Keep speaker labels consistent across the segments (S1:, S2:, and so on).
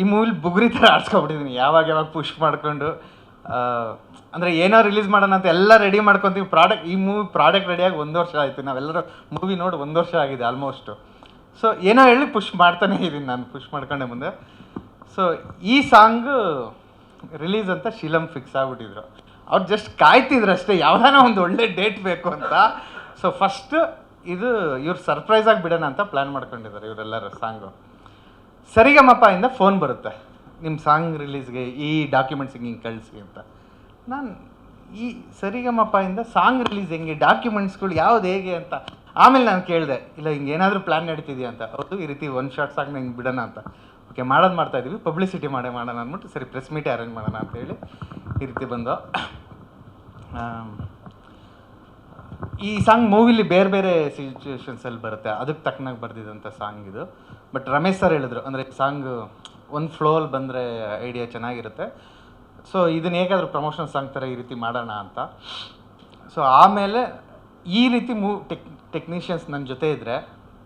S1: ಈ ಮೂವಿಲಿ ಬುಗುರಿ ಥರ ಆಡ್ಸ್ಕೊಬಿಟ್ಟಿದ್ದೀನಿ ಯಾವಾಗ ಯಾವಾಗ ಪುಷ್ ಮಾಡಿಕೊಂಡು ಅಂದರೆ ಏನೋ ರಿಲೀಸ್ ಮಾಡೋಣ ಅಂತ ಎಲ್ಲ ರೆಡಿ ಮಾಡ್ಕೊತೀವಿ. ಪ್ರಾಡಕ್ಟ್ ಈ ಮೂವಿ ಪ್ರಾಡಕ್ಟ್ ರೆಡಿಯಾಗಿ ಒಂದು ವರ್ಷ ಆಯಿತು. ನಾವೆಲ್ಲರೂ ಮೂವಿ ನೋಡಿ ಒಂದು ವರ್ಷ ಆಗಿದೆ ಆಲ್ಮೋಸ್ಟು ಸೊ ಏನೋ ಹೇಳಿ ಪುಷ್ ಮಾಡ್ತಾನೆ ಇದ್ದೀನಿ ನಾನು ಪುಷ್ ಮಾಡ್ಕೊಂಡೆ ಮುಂದೆ. ಸೊ ಈ ಸಾಂಗು ರಿಲೀಸ್ ಅಂತ ಶಿಲಂ ಫಿಕ್ಸ್ ಆಗಿಬಿಟ್ಟಿದ್ರು. ಅವ್ರು ಜಸ್ಟ್ ಕಾಯ್ತಿದ್ರು ಅಷ್ಟೇ. ಯಾವ್ದಾನ ಒಂದು ಒಳ್ಳೆ ಡೇಟ್ ಬೇಕು ಅಂತ. ಸೊ ಫಸ್ಟ್ ಇದು ಇವ್ರು ಸರ್ಪ್ರೈಸ್ ಆಗಿ ಬಿಡೋಣ ಅಂತ ಪ್ಲ್ಯಾನ್ ಮಾಡ್ಕೊಂಡಿದ್ದಾರೆ ಇವರೆಲ್ಲರೂ ಸಾಂಗು ಸರಿಗಮಪ ಇಂದ ಫೋನ್ ಬರುತ್ತೆ. ನಿಮ್ಮ ಸಾಂಗ್ ರಿಲೀಸ್ಗೆ ಈ ಡಾಕ್ಯುಮೆಂಟ್ಸ್ ಹಿಂಗೆ ಕಳಿಸಿ ಅಂತ. ನಾನು ಈ ಸರಿಗಮಪ ಇಂದ ಸಾಂಗ್ ರಿಲೀಸ್ ಹೆಂಗೆ, ಡಾಕ್ಯುಮೆಂಟ್ಸ್ಗಳು ಯಾವ್ದು ಹೇಗೆ ಅಂತ. ಆಮೇಲೆ ನಾನು ಕೇಳಿದೆ, ಇಲ್ಲ, ಹಿಂಗೆ ಏನಾದರೂ ಪ್ಲ್ಯಾನ್ ನಡೀತಿದೆಯಾ ಅಂತ. ಹೌದು, ಈ ರೀತಿ ಒನ್ ಶಾರ್ಟ್ ಸಾಂಗ್ನ ಹಿಂಗೆ ಬಿಡೋಣ ಅಂತ. ಓಕೆ, ಮಾಡೋದು ಮಾಡ್ತಾ ಇದ್ದೀವಿ ಪಬ್ಲಿಸಿಟಿ ಮಾಡೇ ಮಾಡೋಣ ಅಂದ್ಬಿಟ್ಟು ಸರಿ ಪ್ರೆಸ್ ಮೀಟೇ ಅರೇಂಜ್ ಮಾಡೋಣ ಅಂತ ಹೇಳಿ ಈ ರೀತಿ ಬಂದು. ಈ ಸಾಂಗ್ ಮೂವಿಲಿ ಬೇರೆ ಬೇರೆ ಸಿಚುವೇಶನ್ಸಲ್ಲಿ ಬರುತ್ತೆ. ಅದಕ್ಕೆ ತಕ್ಕನಾಗಿ ಬರ್ದಿದಂತ ಸಾಂಗ್ ಇದು. ಬಟ್ ರಮೇಶ್ ಸರ್ ಹೇಳಿದ್ರು, ಅಂದರೆ ಸಾಂಗ್ ಒಂದು ಫ್ಲೋಲ್ಲಿ ಬಂದರೆ ಐಡಿಯಾ ಚೆನ್ನಾಗಿರುತ್ತೆ. ಸೊ ಇದನ್ನ ಹೇಗಾದರೂ ಪ್ರಮೋಷನ್ ಸಾಂಗ್ ಥರ ಈ ರೀತಿ ಮಾಡೋಣ ಅಂತ. ಸೊ ಆಮೇಲೆ ಈ ರೀತಿ ಮೂವ್ ಟೆಕ್ ಟೆಕ್ನಿಷಿಯನ್ಸ್ ನನ್ನ ಜೊತೆ ಇದ್ದರೆ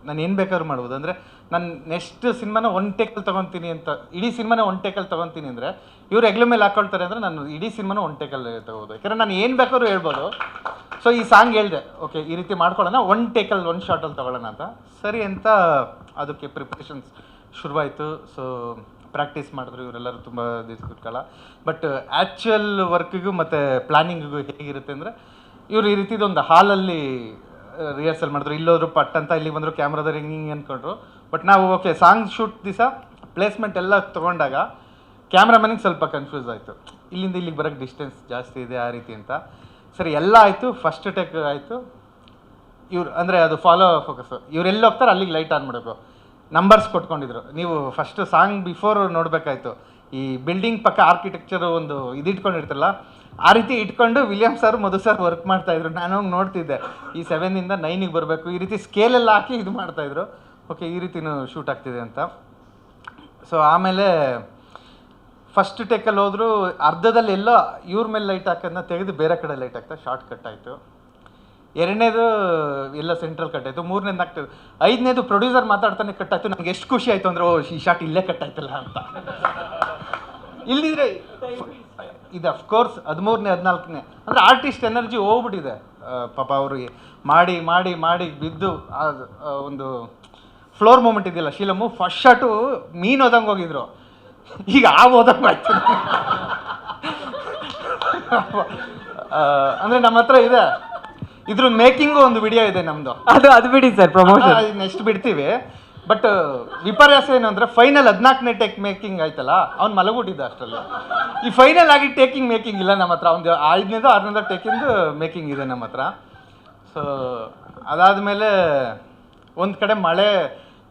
S1: ನಾನು ಏನು ಬೇಕಾದ್ರೂ ಮಾಡ್ಬೋದು. ಅಂದರೆ ನಾನು ನೆಕ್ಸ್ಟ್ ಸಿನಿಮಾನ ಒನ್ ಟೇಕಲ್ಲಿ ತೊಗೊತೀನಿ ಅಂತ, ಇಡೀ ಸಿನಿಮಾನ ಒನ್ ಟೇಕಲ್ಲಿ ತೊಗೊತೀನಿ ಅಂದರೆ ಇವ್ರು ಹೆಗ್ಲ ಮೇಲೆ ಹಾಕೊಳ್ತಾರೆ ಅಂದರೆ ನಾನು ಇಡೀ ಸಿನಿಮಾನ ಒನ್ ಟೇಕಲ್ಲಿ ತಗೋಬೋದು. ಯಾಕಂದರೆ ನಾನು ಏನು ಬೇಕಾದ್ರೂ ಹೇಳ್ಬೋದು. ಸೊ ಈ ಸಾಂಗ್ ಹೇಳಿದೆ ಓಕೆ ಈ ರೀತಿ ಮಾಡ್ಕೊಳ್ಳೋಣ ಒನ್ ಟೇಕಲ್ಲಿ ಒನ್ ಶಾರ್ಟಲ್ಲಿ ತೊಗೊಳ್ಳೋಣ ಅಂತ. ಸರಿ ಅಂತ ಅದಕ್ಕೆ ಪ್ರಿಪ್ರೇಷನ್ಸ್ ಶುರುವಾಯಿತು. ಸೊ ಪ್ರಾಕ್ಟೀಸ್ ಮಾಡಿದ್ರು ಇವರೆಲ್ಲರೂ ತುಂಬ ದಿವಸ ಕಾಲ ಬಟ್ ಆ್ಯಕ್ಚುಯಲ್ ವರ್ಕಿಗೂ ಮತ್ತು ಪ್ಲ್ಯಾನಿಂಗಿಗೂ ಹೇಗಿರುತ್ತೆ ಅಂದರೆ, ಇವರು ಈ ರೀತಿದೊಂದು ಹಾಲಲ್ಲಿ ರಿಹರ್ಸಲ್ ಮಾಡಿದ್ರು. ಇಲ್ಲೋದ್ರು ಪಟ್ ಅಂತ ಇಲ್ಲಿ ಬಂದರು ಕ್ಯಾಮ್ರಾದವ್ರು ಹಿಂಗೆ ಹಿಂಗೆ ಅಂದ್ಕೊಂಡ್ರು. ಬಟ್ ನಾವು ಓಕೆ ಸಾಂಗ್ ಶೂಟ್ ದಿವಸ ಪ್ಲೇಸ್ಮೆಂಟ್ ಎಲ್ಲ ತೊಗೊಂಡಾಗ ಕ್ಯಾಮ್ರಾಮನಿಗೆ ಸ್ವಲ್ಪ ಕನ್ಫ್ಯೂಸ್ ಆಯಿತು. ಇಲ್ಲಿಂದ ಇಲ್ಲಿಗೆ ಬರೋಕ್ಕೆ ಡಿಸ್ಟೆನ್ಸ್ ಜಾಸ್ತಿ ಇದೆ ಆ ರೀತಿ ಅಂತ. ಸರಿ, ಎಲ್ಲ ಆಯಿತು ಫಸ್ಟ್ ಟೆಕ್ ಆಯಿತು. ಇವ್ರು, ಅಂದರೆ ಅದು ಫಾಲೋ ಫೋಕಸ್ ಇವ್ರು ಎಲ್ಲಿ ಹೋಗ್ತಾರೆ, ಅಲ್ಲಿಗೆ ಲೈಟ್ ಆನ್ ಮಾಡಬೇಕು. ನಂಬರ್ಸ್ ಕೊಟ್ಕೊಂಡಿದ್ರು. ನೀವು ಫಸ್ಟ್ ಸಾಂಗ್ ಬಿಫೋರ್ ನೋಡಬೇಕಾಯ್ತು. ಈ ಬಿಲ್ಡಿಂಗ್ ಪಕ್ಕ ಆರ್ಕಿಟೆಕ್ಚರ್ ಒಂದು ಇದು ಇಟ್ಕೊಂಡಿರ್ತಲ್ಲ ಆ ರೀತಿ ಇಟ್ಕೊಂಡು William sir Madhu sir work ಮಾಡ್ತಾಯಿದ್ರು ನಾನು ಹೋಗಿ ನೋಡ್ತಿದ್ದೆ. ಈ ಸೆವೆನಿಂದ ನೈನಿಗೆ ಬರಬೇಕು. ಈ ರೀತಿ ಸ್ಕೇಲೆಲ್ಲ ಹಾಕಿ ಇದು ಮಾಡ್ತಾಯಿದ್ರು ಓಕೆ ಈ ರೀತಿನೂ ಶೂಟ್ ಆಗ್ತಿದೆ ಅಂತ. ಸೊ ಆಮೇಲೆ ಫಸ್ಟ್ ಟೇಕಲ್ಲಿ ಹೋದರೂ ಅರ್ಧದಲ್ಲಿ ಎಲ್ಲೋ ಇವ್ರ ಮೇಲೆ ಲೈಟ್ ಹಾಕೋದನ್ನ ತೆಗೆದು ಬೇರೆ ಕಡೆ ಲೈಟ್ ಹಾಕ್ತಾ ಶಾರ್ಟ್ ಕಟ್ ಆಯಿತು. ಎರಡನೇದು ಎಲ್ಲ ಸೆಂಟ್ರಲ್ ಕಟ್ ಆಯಿತು. ಮೂರನೇದು ನಾಲ್ಕು ಐದನೇದು ಪ್ರೊಡ್ಯೂಸರ್ ಮಾತಾಡ್ತಾನೆ ಕಟ್ ಆಯಿತು. ನನಗೆ ಎಷ್ಟು ಖುಷಿ ಆಯಿತು ಅಂದರೆ, ಓ, ಈ ಶಾರ್ಟ್ ಇಲ್ಲೇ ಕಟ್ ಆಯ್ತಲ್ಲ ಅಂತ. ಇಲ್ಲಿದ್ರೆ ಇದು ಅಫ್ಕೋರ್ಸ್ ಹದಿಮೂರನೇ, ಹದಿನಾಲ್ಕನೇ. ಅಂದರೆ ಆರ್ಟಿಸ್ಟ್ ಎನರ್ಜಿ ಹೋಗ್ಬಿಟ್ಟಿದೆ. ಪಾಪ ಅವರು ಮಾಡಿ ಮಾಡಿ ಮಾಡಿ ಬಿದ್ದು ಒಂದು ಫ್ಲೋರ್ ಮೂಮೆಂಟ್ ಇದೆಯಲ್ಲ ಶೀಲಮ್ಮು ಫಸ್ಟ್ ಶಾಟು ಮೀನು ಓದಂಗೆ ಹೋಗಿದ್ರು. ಈಗ ಆ ಓದಂಗೆ ಆಯ್ತು. ಅಂದ್ರೆ ನಮ್ಮ ಹತ್ರ ಇದೆ. ಇದ್ರ ಮೇಕಿಂಗು ಒಂದು ವಿಡಿಯೋ ಇದೆ ನಮ್ಮದು
S2: ಅದು ಅದು ಬಿಡಿ ಸರ್ ಪ್ರಮೋಷನ್
S1: ನೆಕ್ಸ್ಟ್ ಬಿಡ್ತೀವಿ. ಬಟ್ ವಿಪರ್ಯಾಸ ಏನು ಅಂದ್ರೆ ಫೈನಲ್ ಹದಿನಾಲ್ಕನೇ ಟೇಕ್ ಮೇಕಿಂಗ್ ಆಯ್ತಲ್ಲ ಅವ್ನು ಮಲಗ್ಬಿಟ್ಟಿದ್ದ ಅಷ್ಟರಲ್ಲಿ. ಈ ಫೈನಲ್ ಆಗಿ ಟೇಕಿಂಗ್ ಮೇಕಿಂಗ್ ಇಲ್ಲ ನಮ್ಮ ಹತ್ರ. ಒಂದು ಐದನೇದು ಆರನೇದು ಟೇಕಿಂಗ್ ಮೇಕಿಂಗ್ ಇದೆ ನಮ್ಮ ಹತ್ರ. ಸೊ ಅದಾದಮೇಲೆ ಒಂದು ಕಡೆ ಮಳೆ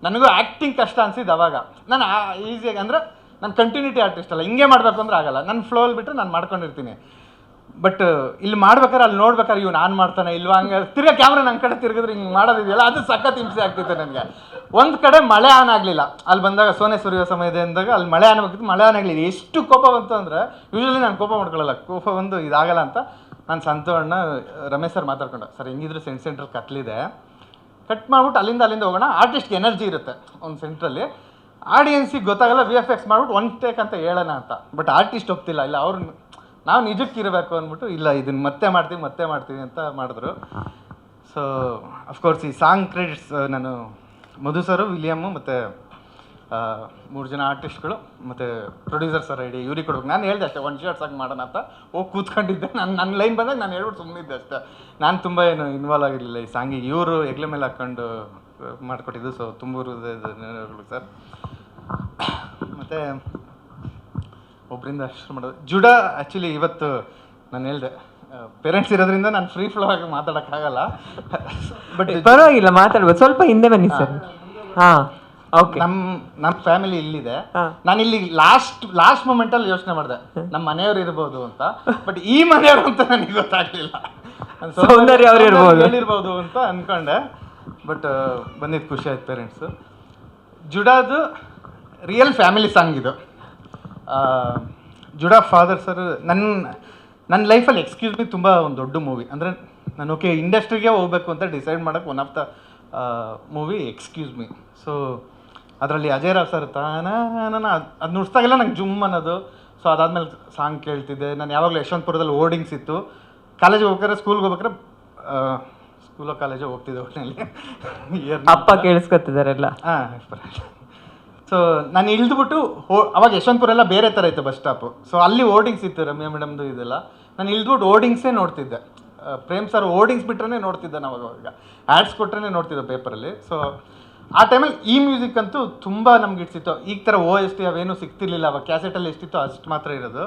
S1: ನನಗೂ ಆ್ಯಕ್ಟಿಂಗ್ ಕಷ್ಟ ಅನಿಸಿದ್ದು ಅವಾಗ. ನಾನು ಈಸಿಯಾಗಿ ಅಂದರೆ ನಾನು ಕಂಟಿನ್ಯೂಟಿ ಆರ್ಟಿಸ್ಟ್ ಅಲ್ಲ. ಹಿಂಗೆ ಮಾಡಬೇಕು ಅಂದ್ರೆ ಆಗಲ್ಲ. ನನ್ನ ಫ್ಲೋಲ್ಲಿ ಬಿಟ್ಟರೆ ನಾನು ಮಾಡ್ಕೊಂಡಿರ್ತೀನಿ. ಬಟ್ ಇಲ್ಲಿ ಮಾಡ್ಬೇಕಾದ್ರೆ ಅಲ್ಲಿ ನೋಡ್ಬೇಕಾದ್ರೆ ಇವ್ನು ನಾನು ಮಾಡ್ತಾನೆ ಇಲ್ವಾ ಹಂಗೆ ತಿರ್ಗಾ ಕ್ಯಾಮ್ರಾ ನನ್ನ ಕಡೆ ತಿರುಗಿದ್ರೆ ಹಿಂಗೆ ಮಾಡೋದಿದೆಯಲ್ಲ, ಅದು ಸಖತ್ ಹಿಂಸೆ ಆಗ್ತಿತ್ತು ನನಗೆ. ಒಂದು ಕಡೆ ಮಳೆ ಆನ್ ಆಗಲಿಲ್ಲ. ಅಲ್ಲಿ ಬಂದಾಗ ಸೋನೆ ಸುರಿಯೋ ಸಮಯದ ಅಂದಾಗ ಅಲ್ಲಿ ಮಳೆ ಆನ್ ಆಗಿತ್ತು ಮಳೆ ಆನ್ ಆಗಲಿಲ್ಲ. ಎಷ್ಟು ಕೋಪ ಬಂತು ಅಂದರೆ ಯೂಶ್ವಲಿ ನಾನು ಕೋಪ ಮಾಡ್ಕೊಳ್ಳಲ್ಲ. ಕೋಪ ಬಂದು ಇದಾಗಲ್ಲ ಅಂತ ನಾನು ಸಂತೋಣ್ಣ, ರಮೇಶ್ ಸರ್ ಮಾತಾಡ್ಕೊಂಡೆ ಸರ್, ಹೆಂಗಿದ್ರು ಸೆಂಟ್ ಸೆಂಟ್ರ್ ಕತ್ಲಿದೆ? ಕಟ್ ಮಾಡ್ಬಿಟ್ಟು ಅಲ್ಲಿಂದ ಅಲ್ಲಿಂದ ಹೋಗೋಣ. ಆರ್ಟಿಸ್ಟ್ಗೆ ಎನರ್ಜಿ ಇರುತ್ತೆ ಒಂದು ಸೆಂಟ್ರಲ್ಲಿ ಆಡಿಯನ್ಸಿಗೆ ಗೊತ್ತಾಗಲ್ಲ ವಿ ಎಫ್ ಎಕ್ಸ್ ಮಾಡ್ಬಿಟ್ಟು ಒನ್ ಟೇಕ್ ಅಂತ ಹೇಳೋಣ ಅಂತ. ಬಟ್ ಆರ್ಟಿಸ್ಟ್ ಹೋಗ್ತಿಲ್ಲ ಇಲ್ಲ, ಅವ್ರು ನಾವು ನಿಜಕ್ಕೆ ಇರಬೇಕು ಅಂದ್ಬಿಟ್ಟು, ಇಲ್ಲ, ಇದನ್ನು ಮತ್ತೆ ಮಾಡ್ತೀವಿ ಮತ್ತೆ ಮಾಡ್ತೀವಿ ಅಂತ ಮಾಡಿದ್ರು. ಸೊ ಅಫ್ಕೋರ್ಸ್ ಈ ಸಾಂಗ್ ಕ್ರೆಡಿಟ್ಸ್ ನಾನು ಮಧು ಸರು ವಿಲಿಯಮ್ಮು ಮತ್ತು ಮೂರು ಜನ ಆರ್ಟಿಸ್ಟ್ಗಳು ಮತ್ತು ಪ್ರೊಡ್ಯೂಸರ್ ಸರ್ ಐಡಿ ಇವ್ರಿಗೆ ಕೊಡ್ಬೇಕು. ನಾನು ಹೇಳ್ದೆ ಅಷ್ಟೇ ಒನ್ ಶಾರ್ಟ್ ಸಾಂಗ್ ಮಾಡೋಣ ಅಂತ. ಹೋಗಿ ಕೂತ್ಕೊಂಡಿದ್ದೆ. ನಾನು ನನ್ನ ಲೈನ್ ಬಂದಾಗ ನಾನು ಹೇಳ್ಬಿಟ್ಟು ಸುಮ್ಮನಿದ್ದೆ ಅಷ್ಟೇ. ನಾನು ತುಂಬ ಏನು ಇನ್ವಾಲ್ವ್ ಆಗಿರಲಿಲ್ಲ ಈ ಸಾಂಗಿಗೆ ಇವರು ಎಗ್ಲೆ ಮೇಲೆ ಹಾಕ್ಕೊಂಡು ಮಾಡಿಕೊಟ್ಟಿದ್ದು. ಸೊ ತುಂಬೂರು ಸರ್ ಮತ್ತು ಒಬ್ಬರಿಂದ ಅಷ್ಟು ಮಾಡೋದು. ಜುಡ ಆ್ಯಕ್ಚುಲಿ ಇವತ್ತು ನಾನು ಹೇಳಿದೆ ಪೇರೆಂಟ್ಸ್ ಇರೋದ್ರಿಂದ ನಾನು ಫ್ರೀ ಫ್ಲೋ ಆಗಿ ಮಾತಾಡೋಕ್ಕಾಗಲ್ಲ. ಬಟ್
S2: ಪರವಾಗಿಲ್ಲ ಮಾತಾಡ್ಬೋದು. ಸ್ವಲ್ಪ ಹಿಂದೆ ಬನ್ನಿ ಸರ್ ಹಾ. ಓಕೆ
S1: ನಮ್ಮ ನಮ್ಮ ಫ್ಯಾಮಿಲಿ ಇಲ್ಲಿದೆ. ನಾನು ಇಲ್ಲಿ ಲಾಸ್ಟ್ ಲಾಸ್ಟ್ ಮೂಮೆಂಟ್ ಅಲ್ಲಿ ಯೋಚನೆ ಮಾಡಿದೆ. ನಮ್ಮ ಮನೆಯವ್ರು ಇರ್ಬೋದು ಅಂತ. ಬಟ್ ಈ ಮನೆಯವರು ಅಂತ ನನಗೆ ಗೊತ್ತಾಗ್ಲಿಲ್ಲ.
S2: ಸೌಂದರ್ಯ ಅವ್ರು ಇರ್ಬೋದು.
S1: ಹೇಳಿರ್ಬೋದು ಅಂತ ಅನ್ಕೊಂಡೆ. ಬಟ್ ಬಂದಿದ್ದು ಖುಷಿ ಆಯ್ತು ಪೇರೆಂಟ್ಸು ಜುಡಾದು ರಿಯಲ್ ಫ್ಯಾಮಿಲಿ ಸಾಂಗ್ ಇದು. ಜುಡಾ ಫಾದರ್ ಸರ್ ನನ್ನ ನನ್ನ ಲೈಫಲ್ಲಿ ಎಕ್ಸ್ಕ್ಯೂಸ್ ಮೀ ತುಂಬ ಒಂದು ದೊಡ್ಡ ಮೂವಿ ಅಂದರೆ ನಾನು ಓಕೆ ಇಂಡಸ್ಟ್ರಿಗೆ ಹೋಗ್ಬೇಕು ಅಂತ ಡಿಸೈಡ್ ಮಾಡೋಕ್ಕೆ one of the movie excuse me so ಅದರಲ್ಲಿ ಅಜಯ್ ರಾವ್ ಸರ್ ತಾನ ಅದು ನುಡ್ಸ್ದಾಗೆಲ್ಲ ನಂಗೆ ಜುಮ್ ಅನ್ನೋದು. ಸೊ ಅದಾದ್ಮೇಲೆ ಸಾಂಗ್ ಕೇಳ್ತಿದ್ದೆ. ನಾನು ಯಾವಾಗಲೂ ಯಶವಂತಪುರದಲ್ಲಿ ಓರ್ಡಿಂಗ್ಸ್ ಇತ್ತು. ಕಾಲೇಜಿಗೆ ಹೋಗ್ಬೇಕಾದ್ರೆ ಸ್ಕೂಲ್ಗೆ ಹೋಗ್ಬೇಕಾದ್ರೆ ಸ್ಕೂಲೋ ಕಾಲೇಜೋ ಹೋಗ್ತಿದ್ದೆ ಒಟ್ಟಿನಲ್ಲಿ
S2: ಅಪ್ಪ ಕೇಳಿಸ್ಕೊತಿದಾರೆಲ್ಲ
S1: ಹಾಂ ಸೊ ನಾನು ಇಳಿದ್ಬಿಟ್ಟು ಹೋ ಅವಾಗ ಯಶವಂತಪುರ ಎಲ್ಲ ಬೇರೆ ಥರ ಇತ್ತು ಬಸ್ ಸ್ಟಾಪು ಸೊ ಅಲ್ಲಿ ಓರ್ಡಿಂಗ್ಸ್ ಇತ್ತು ರಮ್ಯಾ ಮೇಡಮ್ದು ಇದೆಲ್ಲ. ನಾನು ಇಳಿದ್ಬಿಟ್ಟು ಓರ್ಡಿಂಗ್ಸೇ ನೋಡ್ತಿದ್ದೆ. ಪ್ರೇಮ್ ಸರ್ ಓರ್ಡಿಂಗ್ಸ್ ಬಿಟ್ರೆ ನೋಡ್ತಿದ್ದೆ ನಾವು ಅವಾಗ. ಆ್ಯಡ್ಸ್ ಕೊಟ್ರೆ ನೋಡ್ತಿದ್ದೆ ಪೇಪರಲ್ಲಿ ಸೊ ಆ ಟೈಮಲ್ಲಿ ಈ ಮ್ಯೂಸಿಕ್ ಅಂತೂ ತುಂಬ ನಮ್ಗೆ ಇಡ್ಸಿತ್ತು ಈಗ ಥರ ಓ ಎಸ್ ಟಿ ಅವೇನು ಸಿಗ್ತಿರ್ಲಿಲ್ಲ. ಅವಾಗ ಕ್ಯಾಸೆಟಲ್ಲಿ ಎಷ್ಟಿತ್ತು ಅಷ್ಟು ಮಾತ್ರ ಇರೋದು.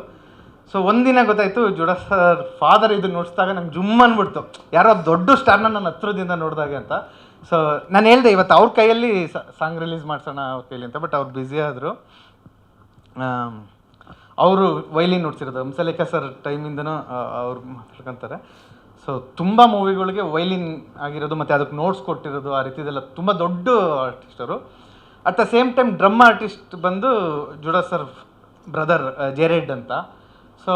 S1: ಸೊ ಒಂದಿನ ಗೊತ್ತಾಯ್ತು, ಜುಡ ಸರ್ ಫಾದರ್ ಇದು ನೋಡಿಸಿದಾಗ ನಂಗೆ ಜುಮ್ ಅಂದ್ಬಿಡ್ತು ಯಾರೋ ದೊಡ್ಡ ಸ್ಟಾರ್ನ ನನ್ನ ಹತ್ರದಿಂದ ನೋಡಿದಾಗೆ ಅಂತ. ಸೊ ನಾನು ಹೇಳ್ದೆ, ಇವತ್ತು ಅವ್ರ ಕೈಯಲ್ಲಿ ಸಾಂಗ್ ರಿಲೀಸ್ ಮಾಡ್ಸೋಣ ಅವ್ರ ಕೈಲಿ ಅಂತ ಬಟ್ ಅವ್ರು ಬ್ಯುಸಿ ಆದರು. ಅವರು ವೈಲಿನ್ ನುಡ್ಸಿರೋದು. ಹಂಸಲೇಖ ಸರ್ ಟೈಮಿಂದನೂ ಅವ್ರು ಮಾತಾಡ್ಕೊಂತಾರೆ. ಸೊ ತುಂಬ ಮೂವಿಗಳಿಗೆ ವೈಲಿನ್ ಆಗಿರೋದು ಮತ್ತು ಅದಕ್ಕೆ ನೋಟ್ಸ್ ಕೊಟ್ಟಿರೋದು ಆ ರೀತಿದೆಲ್ಲ ತುಂಬ ದೊಡ್ಡ ಆರ್ಟಿಸ್ಟ್ ಅವರು. At the same time drum artist ಬಂದು ಜುಡಾ ಸರ್ ಬ್ರದರ್ ಜೆರೆಡ್ ಅಂತ. ಸೊ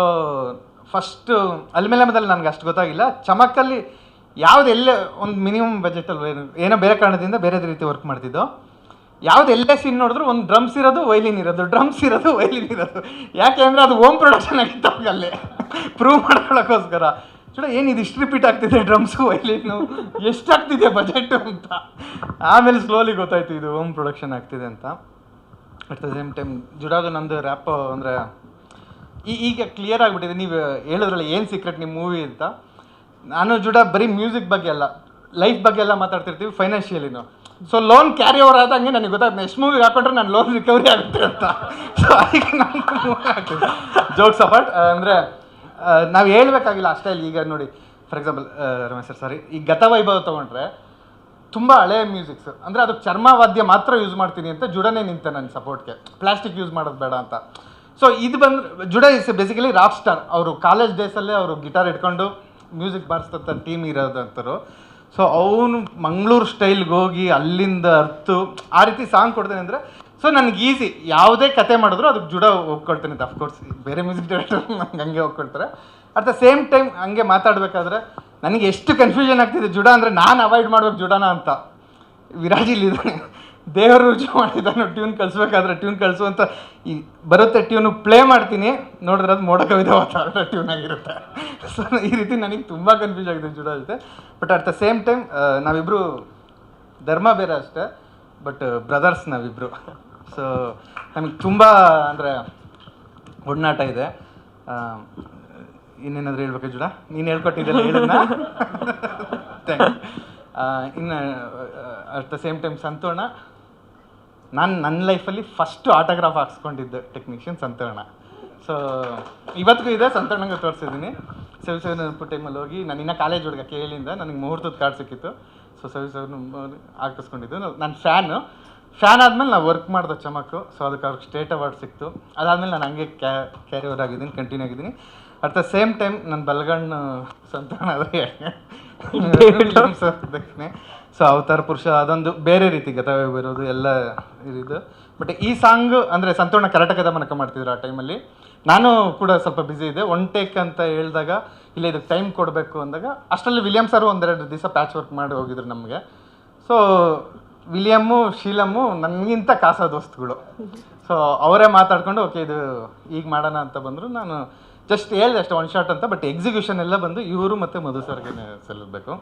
S1: ಫಸ್ಟು ಅಲ್ಮೇಲೆ ಮೊದಲು ನನಗೆ ಅಷ್ಟು ಗೊತ್ತಾಗಿಲ್ಲ. ಚಮಕಲ್ಲಿ ಯಾವ್ದು ಎಲ್ಲೇ ಒಂದು ಮಿನಿಮಮ್ ಬಜೆಟಲ್ಲಿ ಏನೋ ಬೇರೆ ಕಾರಣದಿಂದ ಬೇರೆ ರೀತಿ ವರ್ಕ್ ಮಾಡ್ತಿದ್ದೋ, ಯಾವ್ದು ಎಲ್ಲೇ ಸೀನ್ ನೋಡಿದ್ರು ಒಂದು ಡ್ರಮ್ಸ್ ಇರೋದು ವೈಲಿನ್ ಇರೋದು ಡ್ರಮ್ಸ್ ಇರೋದು ವೈಲಿನ್ ಇರೋದು. ಯಾಕೆ ಅಂದರೆ ಅದು ಓಮ್ ಪ್ರೊಡಕ್ಷನ್ ಆಗಿತ್ತು ಅಲ್ಲೇ ಪ್ರೂವ್ ಮಾಡ್ಕೊಳ್ಳೋಕ್ಕೋಸ್ಕರ ಚೂಡ ಏನು ಇಷ್ಟು ರಿಪೀಟ್ ಆಗ್ತಿದೆ ಡ್ರಮ್ಸು ವೈಲಿನ್ನು ಎಷ್ಟಾಗ್ತಿದೆ ಬಜೆಟ್ ಅಂತ. ಆಮೇಲೆ ಸ್ಲೋಲಿ ಗೊತ್ತಾಯ್ತು, ಇದು ಓಮ್ ಪ್ರೊಡಕ್ಷನ್ ಆಗ್ತಿದೆ ಅಂತ. ಅಟ್ ದ ಸೇಮ್ ಟೈಮ್ ಜುಡಾದು ನಂದು ರ್ಯಾಪ್ ಅಂದರೆ ಈಗ ಕ್ಲಿಯರ್ ಆಗಿಬಿಟ್ಟಿದೆ. ನೀವು ಹೇಳಿದ್ರಲ್ಲ ಏನು ಸೀಕ್ರೆಟ್ ನಿಮ್ಮ ಮೂವಿ ಅಂತ. ನಾನು ಜುಡ ಬರೀ ಮ್ಯೂಸಿಕ್ ಬಗ್ಗೆ ಅಲ್ಲ ಲೈಫ್ ಬಗ್ಗೆ ಎಲ್ಲ ಮಾತಾಡ್ತಿರ್ತೀವಿ ಫೈನಾನ್ಷಿಯಲಿನು ಸೊ ಲೋನ್ ಕ್ಯಾರಿ ಓವರ್ ಆದಂಗೆ ನನಗೆ ಗೊತ್ತಾಗ್ತದೆ ನೆಕ್ಸ್ಟ್ ಮೂವಿಗೆ ಹಾಕೊಂಡ್ರೆ ನಾನು ಲೋನ್ ರಿಕವರಿ ಆಗುತ್ತೆ ಅಂತ. ಸೊ ಅದಕ್ಕೆ ನಾನು ಜೋಕ್ಸ್ ಅಪಾರ್ಟ್ ಅಂದರೆ ನಾವು ಹೇಳ್ಬೇಕಾಗಿಲ್ಲ, ಅಷ್ಟೇ ಇಲ್ಲಿ. ಈಗ ನೋಡಿ for example Ramesh sir sorry ಈ ಗತವೈಭವ ತೊಗೊಂಡ್ರೆ ತುಂಬ ಹಳೆಯ ಮ್ಯೂಸಿಕ್ಸ್. ಅಂದರೆ ಅದಕ್ಕೆ ಚರ್ಮವಾದ್ಯ ಮಾತ್ರ ಯೂಸ್ ಮಾಡ್ತೀನಿ ಅಂತ ಜುಡನೇ ನಿಂತೆ ನನ್ನ ಸಪೋರ್ಟ್ಗೆ ಪ್ಲಾಸ್ಟಿಕ್ ಯೂಸ್ ಮಾಡೋದು ಬೇಡ ಅಂತ. ಸೊ ಇದು ಬಂದ್ರೆ Judah is basically rock star ಅವರು ಕಾಲೇಜ್ ಡೇಸಲ್ಲೇ ಅವರು ಗಿಟಾರ್ ಇಟ್ಕೊಂಡು ಮ್ಯೂಸಿಕ್ ಬಾರಿಸ್ತಂಥ ಟೀಮ್ ಇರೋದಂತರು ಸೊ ಅವನು ಮಂಗಳೂರು ಸ್ಟೈಲ್ಗೆ ಹೋಗಿ ಅಲ್ಲಿಂದ ಅರ್ತು, ಆ ರೀತಿ ಸಾಂಗ್ ಕೊಡ್ತೇನೆ ಅಂದರೆ ಸೊ ನನಗೆ ಈಸಿ ಯಾವುದೇ ಕತೆ ಮಾಡಿದ್ರು ಅದಕ್ಕೆ ಜುಡ ಒಪ್ಕೊಳ್ತೀನಿ. ಅಫ್ಕೋರ್ಸ್ ಬೇರೆ ಮ್ಯೂಸಿಕ್ ಡೈರೆಕ್ಟರ್ ನಂಗೆ ಹಂಗೆ ಒಪ್ಕೊಳ್ತಾರೆ. ಅಟ್ ದ ಸೇಮ್ ಟೈಮ್ ಹಂಗೆ ಮಾತಾಡಬೇಕಾದ್ರೆ ನನಗೆ ಎಷ್ಟು ಕನ್ಫ್ಯೂಷನ್ ಆಗ್ತಿದೆ. ಜುಡ ಅಂದರೆ ನಾನು ಅವಾಯ್ಡ್ ಮಾಡ್ಬೇಕು ಜುಡನ ಅಂತ. ವಿರಾಜ್ ಇಲ್ಲಿದ್ದಾನೆ ದೇವರು ರುಚಿ ಮಾಡಿದ್ದಾನು ಟ್ಯೂನ್ ಕಳಿಸ್ಬೇಕಾದ್ರೆ ಟ್ಯೂನ್ ಕಳಿಸು ಅಂತ. ಈ ಬರುತ್ತೆ ಟ್ಯೂನು ಪ್ಲೇ ಮಾಡ್ತೀನಿ. ನೋಡಿದ್ರೆ ಅದು ಮೋಡ ಕವಿದ ವಾತಾವರಣ ಟ್ಯೂನ್ ಆಗಿರುತ್ತೆ. ಸೊ ಈ ರೀತಿ ನನಗೆ ತುಂಬ ಕನ್ಫ್ಯೂಸ್ ಆಗಿದೆ ಜುಡ ಜೊತೆ. But at the same time ನಾವಿಬ್ಬರು ಧರ್ಮ ಬೇರೆ ಅಷ್ಟೇ. ಬಟ್ ಬ್ರದರ್ಸ್ ನಾವಿಬ್ಬರು ಸೊ ನಮಗೆ ತುಂಬ ಅಂದರೆ ಒಡನಾಟ ಇದೆ. ಇನ್ನೇನಾದರೂ ಹೇಳ್ಬೇಕು ಜುಡ ನೀನು ಹೇಳ್ಕೊಟ್ಟಿದ್ದೆಲ್ಲ ಹೇಳೋಣ ಇನ್ನು ಅಟ್ ದ ಸೇಮ್ ಟೈಮ್ ಸಂತೋಣ. ನಾನು ನನ್ನ ಲೈಫಲ್ಲಿ ಫಸ್ಟು ಆಟೋಗ್ರಾಫ್ ಹಾಕ್ಸ್ಕೊಂಡಿದ್ದೆ ಟೆಕ್ನಿಷಿಯನ್ ಸಂತೋಣ. ಸೊ ಇವತ್ತಿಗೂ ಇದೆ, ಸಂತೋಣಂಗೆ ತೋರಿಸಿದ್ದೀನಿ. ಸವಿ ಸಾವಿರ ಟೈಮಲ್ಲಿ ಹೋಗಿ, ನಾನು ಇನ್ನೂ ಕಾಲೇಜ್ ಹುಡುಗ ಕೇಳಿಂದ ನನಗೆ ಮುಹೂರ್ತದ ಕಾರ್ಡ್ ಸಿಕ್ಕಿತ್ತು. ಸೊ ಸವಿ ಸವಿ ಹಾಕಿಸ್ಕೊಂಡಿದ್ದು. ನಾನು ಫ್ಯಾನು ಫ್ಯಾನ್ ಆದಮೇಲೆ ನಾವು ವರ್ಕ್ ಮಾಡಿದೆ ಚಮಕು ಸೊ ಅದಕ್ಕೆ ಅವ್ರಿಗೆ ಸ್ಟೇಟ್ ಅವಾರ್ಡ್ ಸಿಕ್ತು. ಅದಾದಮೇಲೆ ನಾನು ಹಂಗೆ ಕ್ಯಾ ಕ್ಯಾರಿ ಓವರ್ ಆಗಿದ್ದೀನಿ ಕಂಟಿನ್ಯೂ ಆಗಿದ್ದೀನಿ. ಅಟ್ ದ ಸೇಮ್ ಟೈಮ್ ನನ್ನ ಬಲಗಣ್ಣು ಸಂತಾನ ಆದರೆ ದಕ್ಷಿಣೆ ಸೊ ಅವತಾರ ಪುರುಷ ಅದೊಂದು ಬೇರೆ ರೀತಿ ಗತವೇ ಬರೋದು ಎಲ್ಲ ಇದು ಬಟ್ ಈ ಸಾಂಗ್ ಅಂದರೆ ಸಂತೋಣ ಕರ್ನಾಟಕದ ಮನಕ ಮಾಡ್ತಿದ್ರು ಆ ಟೈಮಲ್ಲಿ ನಾನು ಕೂಡ ಸ್ವಲ್ಪ ಬ್ಯುಸಿ ಇದೆ ಒನ್ ಟೇಕ್ ಅಂತ ಹೇಳಿದಾಗ ಇಲ್ಲ ಇದಕ್ಕೆ ಟೈಮ್ ಕೊಡಬೇಕು ಅಂದಾಗ ಅಷ್ಟರಲ್ಲಿ ವಿಲಿಯಮ್ ಸರ್ ಒಂದೆರಡು ದಿವಸ ಪ್ಯಾಚ್ ವರ್ಕ್ ಮಾಡಿ ಹೋಗಿದ್ರು ನಮಗೆ. ಸೊ ವಿಲಿಯಮ್ಮು, ಶೀಲಮ್ಮು ನನಗಿಂತ ಕಾಸ ದೋಸ್ತುಗಳು. ಸೊ ಅವರೇ ಮಾತಾಡ್ಕೊಂಡು, ಓಕೆ, ಇದು ಈಗ ಮಾಡೋಣ ಅಂತ ಬಂದರು. ನಾನು ಜಸ್ಟ್ ಹೇಳಿದೆ ಅಷ್ಟೇ ಒನ್ ಶಾಟ್ ಅಂತ ಬಟ್ ಎಕ್ಸಿಕ್ಯೂಷನ್ ಎಲ್ಲ ಬಂದು ಇವರು ಮತ್ತು ಮಧು ಸರ್ಗೆ ಸಲ್ಲಬೇಕು